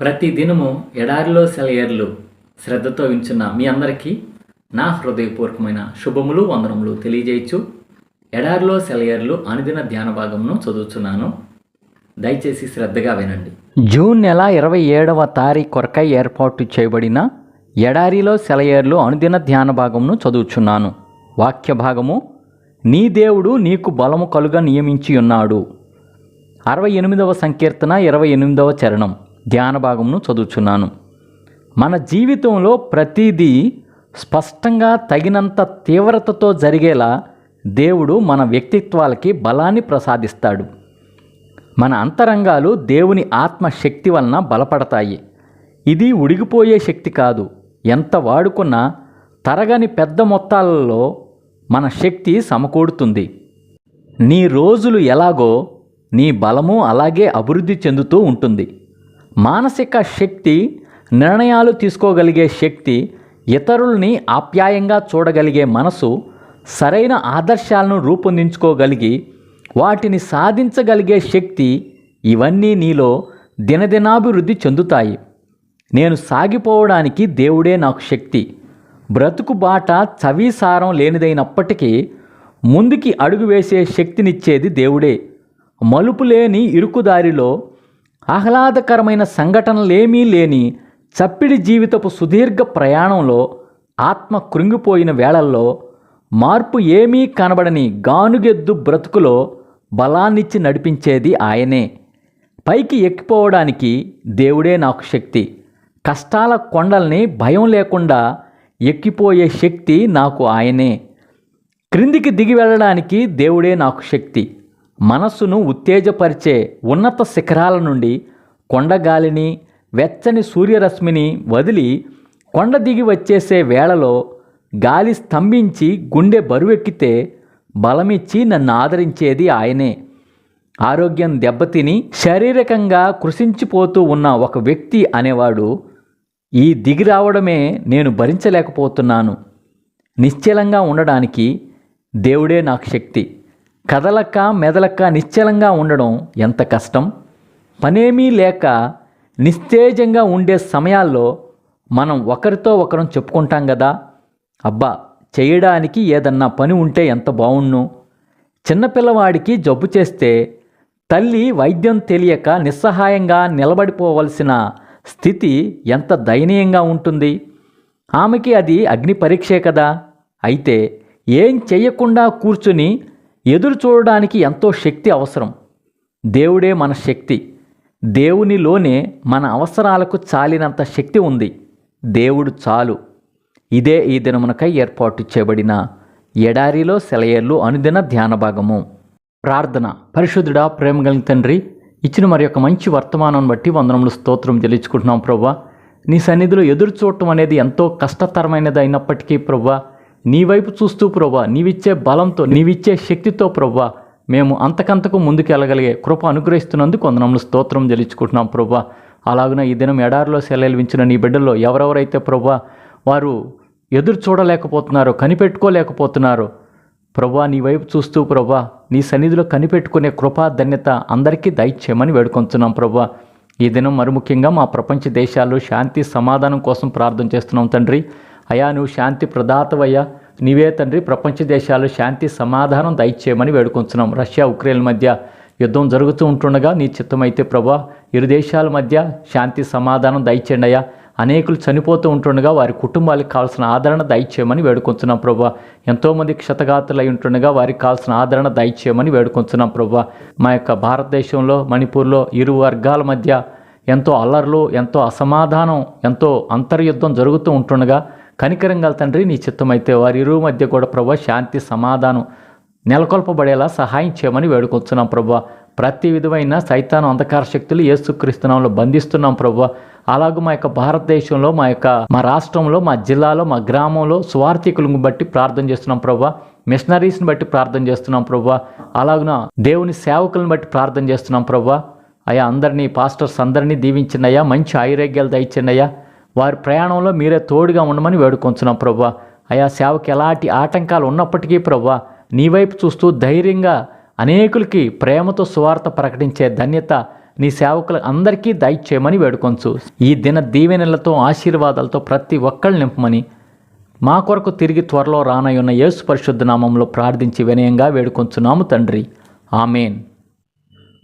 ప్రతి దినము ఎడారిలో సెలయర్లు శ్రద్ధతో వించున్న మీ అందరికీ నా హృదయపూర్వకమైన శుభములు వందనములు తెలియజేయచ్చు. ఎడారిలో సెలయర్లు అనుదిన ధ్యాన భాగమును చదువుతున్నాను దయచేసి శ్రద్ధగా వినండి. జూన్ నెల ఇరవై ఏడవ తారీఖు కొరకై ఏర్పాటు చేయబడిన ఎడారిలో సెలయేర్లు అనుదిన ధ్యాన భాగమును చదువుచున్నాను. వాక్య భాగము నీ దేవుడు నీకు బలము కలుగా నియమించి ఉన్నాడు అరవై ఎనిమిదవ సంకీర్తన ఇరవై ఎనిమిదవ చరణం. ధ్యాన భాగమును చదువుచున్నాను. మన జీవితంలో ప్రతిదీ స్పష్టంగా తగినంత తీవ్రతతో జరిగేలా దేవుడు మన వ్యక్తిత్వాలకి బలాన్ని ప్రసాదిస్తాడు. మన అంతరంగాలు దేవుని ఆత్మ శక్తి వలన బలపడతాయి. ఇది ఉడిగిపోయే శక్తి కాదు. ఎంత వాడుకున్నా తరగని పెద్ద మొత్తాలలో మన శక్తి సమకూడుతుంది. నీ రోజులు ఎలాగో నీ బలము అలాగే అభివృద్ధి చెందుతూ ఉంటుంది. మానసిక శక్తి నిర్ణయాలు తీసుకోగలిగే శక్తి ఇతరుల్ని ఆప్యాయంగా చూడగలిగే మనసు సరైన ఆదర్శాలను రూపొందించుకోగలిగి వాటిని సాధించగలిగే శక్తి ఇవన్నీ నీలో దినదినాభివృద్ధి చెందుతాయి. నేను సాగిపోవడానికి దేవుడే నాకు శక్తి. బ్రతుకు బాట చవీసారం లేనిదైనప్పటికీ ముందుకి అడుగు వేసే శక్తినిచ్చేది దేవుడే. మలుపు లేని ఇరుకుదారిలో ఆహ్లాదకరమైన సంఘటనలేమీ లేని చప్పిడి జీవితపు సుదీర్ఘ ప్రయాణంలో ఆత్మ కృంగిపోయిన వేళల్లో మార్పు ఏమీ కనబడని గానుగెద్దు బ్రతుకులో బలాన్నిచ్చి నడిపించేది ఆయనే. పైకి ఎక్కిపోవడానికి దేవుడే నాకు శక్తి. కష్టాల కొండల్ని భయం లేకుండా ఎక్కిపోయే శక్తి నాకు ఆయనే. క్రిందికి దిగి వెళ్ళడానికి దేవుడే నాకు శక్తి. మనస్సును ఉత్తేజపరిచే ఉన్నత శిఖరాల నుండి కొండగాలిని వెచ్చని సూర్యరశ్మిని వదిలి కొండ దిగి వచ్చేసే వేళలో గాలి స్తంభించి గుండె బరువెక్కితే బలమిచ్చి నన్ను ఆదరించేది ఆయనే. ఆరోగ్యం దెబ్బతిని శారీరకంగా కృషించిపోతూ ఉన్న ఒక వ్యక్తి అనేవాడు ఈ దిగి రావడమే నేను భరించలేకపోతున్నాను. నిశ్చలంగా ఉండడానికి దేవుడే నాకు శక్తి. కదలక మెదలక నిశ్చలంగా ఉండడం ఎంత కష్టం? పనేమీ లేక నిస్తేజంగా ఉండే సమయాల్లో మనం ఒకరితో ఒకరం చెప్పుకుంటాం కదా అబ్బా చేయడానికి ఏదన్నా పని ఉంటే ఎంత బావుణ్ణు చిన్నపిల్లవాడికి జబ్బు చేస్తే తల్లి వైద్యం తెలియక నిస్సహాయంగా నిలబడిపోవలసిన స్థితి ఎంత దయనీయంగా ఉంటుంది? ఆమెకి అది అగ్ని పరీక్షే కదా? అయితే ఏం చేయకుండా కూర్చుని ఎదురు చూడడానికి ఎంతో శక్తి అవసరం. దేవుడే మన శక్తి. దేవునిలోనే మన అవసరాలకు చాలినంత శక్తి ఉంది. దేవుడు చాలు. ఇదే ఈ దినమునకై ఏర్పాటు చేయబడిన ఎడారిలో సెలయేర్లు అనుదిన ధ్యాన భాగము. ప్రార్థన. పరిశుద్ధుడా ప్రేమ కలిగిన తండ్రి ఇచ్చిన మరి యొక్క మంచి వర్తమానం బట్టి వందనములు స్తోత్రం చెల్లించుకుంటున్నాం ప్రవ్వా నీ సన్నిధిలో ఎదురు చూడటం అనేది ఎంతో కష్టతరమైనది అయినప్పటికీ ప్రవ్వా నీ వైపు చూస్తూ ప్రవ్వా నీవిచ్చే బలంతో నీవిచ్చే శక్తితో ప్రవ్వా మేము అంతకంతకు ముందుకు వెళ్ళగలిగే కృప అనుగ్రహిస్తున్నందుకు వందనములు స్తోత్రం చెల్లించుకుంటున్నాం ప్రవ్వా అలాగున ఈ దినం ఎడారిలో సెలవించిన నీ బిడ్డల్లో ఎవరెవరైతే ప్రవ్వా వారు ఎదురు చూడలేకపోతున్నారో కనిపెట్టుకోలేకపోతున్నారో ప్రభా నీ వైపు చూస్తూ ప్రభా నీ సన్నిధిలో కనిపెట్టుకునే కృపా ధన్యత అందరికీ దయచేయమని వేడుకొంచున్నాం ప్రభా. ఈ దినం మరి ముఖ్యంగా మా ప్రపంచ దేశాల్లో శాంతి సమాధానం కోసం ప్రార్థన చేస్తున్నాం తండ్రి. అయా నువ్వు శాంతి ప్రదాతవయ్యా. నీవే తండ్రి ప్రపంచ దేశాలు శాంతి సమాధానం దయచేయమని వేడుకొంచున్నాం. రష్యా ఉక్రెయిన్ మధ్య యుద్ధం జరుగుతూ ఉంటుండగా నీ చిత్తమైతే ప్రభా ఇరు దేశాల మధ్య శాంతి సమాధానం దయచేయండి అయ్యా. అనేకులు చనిపోతూ ఉంటుండగా వారి కుటుంబాలకు కావాల్సిన ఆదరణ దయచేయమని వేడుకొంచున్నాం ప్రభా. ఎంతోమంది క్షతగాతులు అయి ఉంటుండగా వారికి కావాల్సిన ఆదరణ దయచేయమని వేడుకొంచున్నాం ప్రభా. మా యొక్క భారతదేశంలో మణిపూర్లో ఇరు వర్గాల మధ్య ఎంతో అల్లర్లు ఎంతో అసమాధానం ఎంతో అంతర్యుద్ధం జరుగుతూ ఉంటుండగా కనికరం గల తండ్రి నీ చిత్తమైతే వారి ఇరువు మధ్య కూడా ప్రభా శాంతి సమాధానం నెలకొల్పబడేలా సహాయం చేయమని వేడుకొచ్చున్నాం ప్రభా. ప్రతి విధమైన సైతాను అంధకార శక్తులు ఏసుక్రీస్తునాంలో బంధిస్తున్నాం ప్రభా. అలాగే మా యొక్క భారతదేశంలో మా యొక్క మా రాష్ట్రంలో మా జిల్లాలో మా గ్రామంలో స్వార్థికులను బట్టి ప్రార్థన చేస్తున్నాం ప్రభా. మిషనరీస్ని బట్టి ప్రార్థన చేస్తున్నాం ప్రభా. అలాగున దేవుని సేవకులను బట్టి ప్రార్థన చేస్తున్నాం ప్రభా. అయ్యా అందరినీ పాస్టర్స్ అందరినీ దీవించినయ్యా మంచి ఆయుర్వేగ్యాలు దయచండి వారి ప్రయాణంలో మీరే తోడుగా ఉండమని వేడుకొంచున్నాం ప్రభా అయా సేవకి ఎలాంటి ఆటంకాలు ఉన్నప్పటికీ ప్రభా నీ వైపు చూస్తూ ధైర్యంగా అనేకులకి ప్రేమతో సువార్త ప్రకటించే ధన్యత నీ సేవకుల అందరికీ దయచేయమని వేడుకొంచు. ఈ దిన దీవెనలతో ఆశీర్వాదాలతో ప్రతి ఒక్కళ్ళు నింపమని మా కొరకు తిరిగి త్వరలో రానయ్యున్న యేసు పరిశుద్ధ నామంలో ప్రార్థించి వినయంగా వేడుకొంచున్నాము తండ్రి. ఆమెన్.